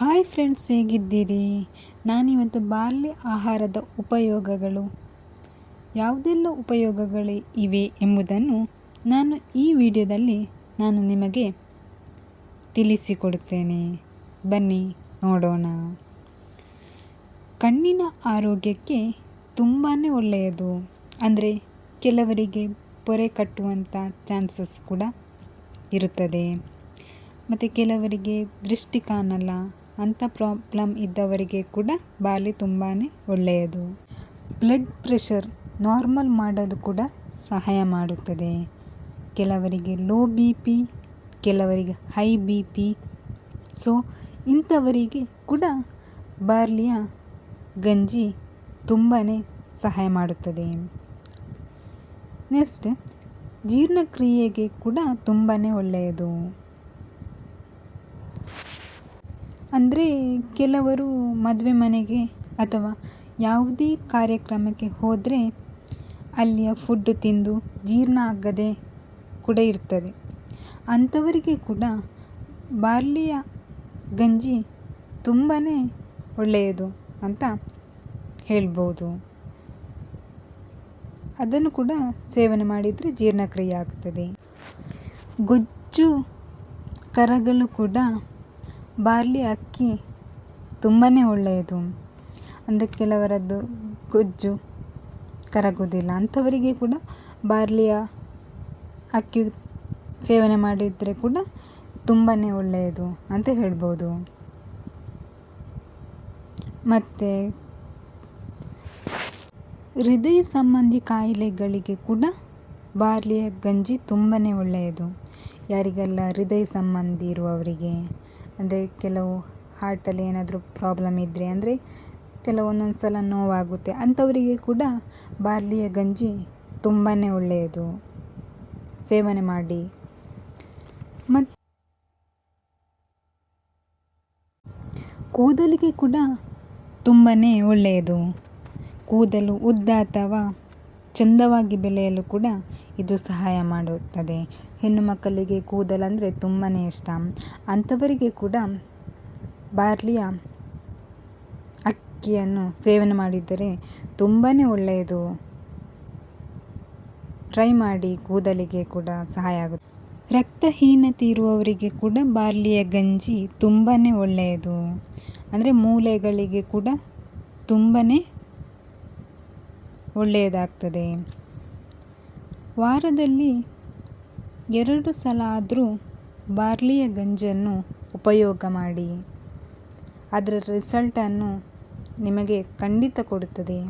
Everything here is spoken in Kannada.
ಹಾಯ್ ಫ್ರೆಂಡ್ಸ್, ಹೇಗಿದ್ದೀರಿ? ನಾನಿವತ್ತು ಬಾಲ್ಯ ಆಹಾರದ ಉಪಯೋಗಗಳು. ಯಾವುದೆಲ್ಲ ಉಪಯೋಗಗಳು ಇವೆ ಎಂಬುದನ್ನು ನಾನು ಈ ವಿಡಿಯೋದಲ್ಲಿ ನಾನು ನಿಮಗೆ ತಿಳಿಸಿಕೊಡುತ್ತೇನೆ. ಬನ್ನಿ, ನೋಡೋಣ. ಕಣ್ಣಿನ ಆರೋಗ್ಯಕ್ಕೆ ತುಂಬಾ ಒಳ್ಳೆಯದು. ಅಂದರೆ ಕೆಲವರಿಗೆ ಪೊರೆ ಕಟ್ಟುವಂಥ ಚಾನ್ಸಸ್ ಕೂಡ ಇರುತ್ತದೆ. ಮತ್ತು ಕೆಲವರಿಗೆ ದೃಷ್ಟಿ ಕಾಣಲ್ಲ ಅಂಥ ಪ್ರಾಬ್ಲಮ್ ಇದ್ದವರಿಗೆ ಕೂಡ ಬಾಲಿ ತುಂಬಾ ಒಳ್ಳೆಯದು. ಬ್ಲಡ್ ಪ್ರೆಷರ್ ನಾರ್ಮಲ್ ಮಾಡಲು ಕೂಡ ಸಹಾಯ ಮಾಡುತ್ತದೆ. ಕೆಲವರಿಗೆ ಲೋ ಬಿ ಪಿ, ಕೆಲವರಿಗೆ ಹೈ ಬಿ ಪಿ, ಸೊ ಇಂಥವರಿಗೆ ಕೂಡ ಬಾರ್ಲಿಯ ಗಂಜಿ ತುಂಬಾ ಸಹಾಯ ಮಾಡುತ್ತದೆ. ನೆಕ್ಸ್ಟ್ ಜೀರ್ಣಕ್ರಿಯೆಗೆ ಕೂಡ ತುಂಬಾ ಒಳ್ಳೆಯದು. ಅಂದರೆ ಕೆಲವರು ಮದುವೆ ಮನೆಗೆ ಅಥವಾ ಯಾವುದೇ ಕಾರ್ಯಕ್ರಮಕ್ಕೆ ಹೋದರೆ ಅಲ್ಲಿಯ ಫುಡ್ ತಿಂದು ಜೀರ್ಣ ಆಗದೆ ಕೂಡ ಇರ್ತದೆ. ಅಂಥವರಿಗೆ ಕೂಡ ಬಾರ್ಲಿಯ ಗಂಜಿ ತುಂಬಾ ಒಳ್ಳೆಯದು ಅಂತ ಹೇಳ್ಬೋದು. ಅದನ್ನು ಕೂಡ ಸೇವನೆ ಮಾಡಿದರೆ ಜೀರ್ಣಕ್ರಿಯೆ ಆಗ್ತದೆ. ಗೊಜ್ಜು, ಕರಗಲು ಕೂಡ ಬಾರ್ಲಿ ಅಕ್ಕಿ ತುಂಬಾ ಒಳ್ಳೆಯದು. ಅಂದರೆ ಕೆಲವರದ್ದು ಗೊಜ್ಜು, ಕರಗೋದಿಲ್ಲ. ಅಂಥವರಿಗೆ ಕೂಡ ಬಾರ್ಲಿಯ ಅಕ್ಕಿ ಸೇವನೆ ಮಾಡಿದರೆ ಕೂಡ ತುಂಬಾ ಒಳ್ಳೆಯದು ಅಂತ ಹೇಳ್ಬೋದು. ಮತ್ತು ಹೃದಯ ಸಂಬಂಧಿ ಕಾಯಿಲೆಗಳಿಗೆ ಕೂಡ ಬಾರ್ಲಿಯ ಗಂಜಿ ತುಂಬಾ ಒಳ್ಳೆಯದು. ಯಾರಿಗೆಲ್ಲ ಹೃದಯ ಸಂಬಂಧಿ ಇರುವವರಿಗೆ. ಅಂದರೆ ಕೆಲವು ಹಾರ್ಟಲ್ಲಿ ಏನಾದರೂ ಪ್ರಾಬ್ಲಮ್ ಇದ್ದರೆ ಅಂದರೆ ಕೆಲವೊಂದೊಂದು ಸಲ ನೋವಾಗುತ್ತೆ. ಅಂಥವರಿಗೆ ಕೂಡ ಬಾರ್ಲಿಯ ಗಂಜಿ ತುಂಬಾ ಒಳ್ಳೆಯದು. ಸೇವನೆ ಮಾಡಿ. ಮತ್ತು ಕೂದಲಿಗೆ ಕೂಡ ತುಂಬಾ ಒಳ್ಳೆಯದು. ಕೂದಲು ಉದ್ದ ಅಥವಾ ಚಂದವಾಗಿ ಬೆಳೆಯಲು ಕೂಡ ಇದು ಸಹಾಯ ಮಾಡುತ್ತದೆ. ಹೆಣ್ಣು ಮಕ್ಕಳಿಗೆ ಕೂದಲಂದರೆ ತುಂಬಾ ಇಷ್ಟ. ಅಂಥವರಿಗೆ ಕೂಡ ಬಾರ್ಲಿಯ ಅಕ್ಕಿಯನ್ನು ಸೇವನೆ ಮಾಡಿದರೆ ತುಂಬಾ ಒಳ್ಳೆಯದು. ಟ್ರೈ ಮಾಡಿ ಕೂದಲಿಗೆ ಕೂಡ ಸಹಾಯ ಆಗುತ್ತೆ. ರಕ್ತಹೀನತೆ ಇರುವವರಿಗೆ ಕೂಡ ಬಾರ್ಲಿಯ ಗಂಜಿ ತುಂಬಾ ಒಳ್ಳೆಯದು. ಅಂದರೆ ಮೂಳೆಗಳಿಗೆ ಕೂಡ ತುಂಬಾ ಒಳ್ಳೆಯದಾಗ್ತದೆ. ವಾರದಲ್ಲಿ ಎರಡು ಸಲ ಆದರೂ ಬಾರ್ಲಿಯ ಗಂಜನ್ನು ಉಪಯೋಗ ಮಾಡಿ. ಅದರ ರಿಸಲ್ಟನ್ನು ನಿಮಗೆ ಖಂಡಿತ ಕೊಡುತ್ತದೆ.